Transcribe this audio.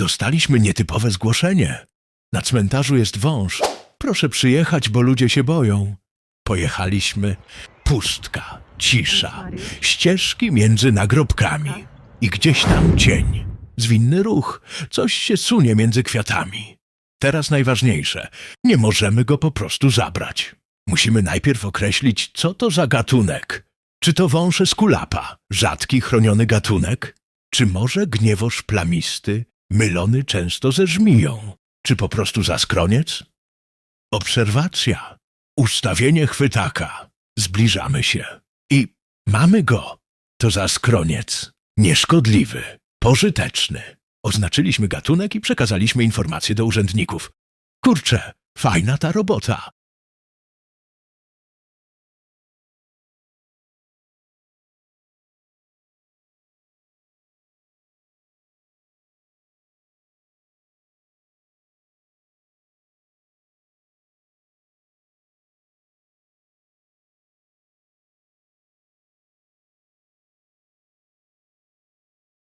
Dostaliśmy nietypowe zgłoszenie. Na cmentarzu jest wąż. Proszę przyjechać, bo ludzie się boją. Pojechaliśmy. Pustka, cisza, ścieżki między nagrobkami. I gdzieś tam cień. Zwinny ruch. Coś się sunie między kwiatami. Teraz najważniejsze. Nie możemy go po prostu zabrać. Musimy najpierw określić, co to za gatunek. Czy to wąż eskulapa, rzadki chroniony gatunek? Czy może gniewoż plamisty, mylony często ze żmiją? Czy po prostu zaskroniec? Obserwacja. Ustawienie chwytaka. Zbliżamy się. I mamy go. To zaskroniec. Nieszkodliwy. Pożyteczny. Oznaczyliśmy gatunek i przekazaliśmy informacje do urzędników. Kurczę, fajna ta robota.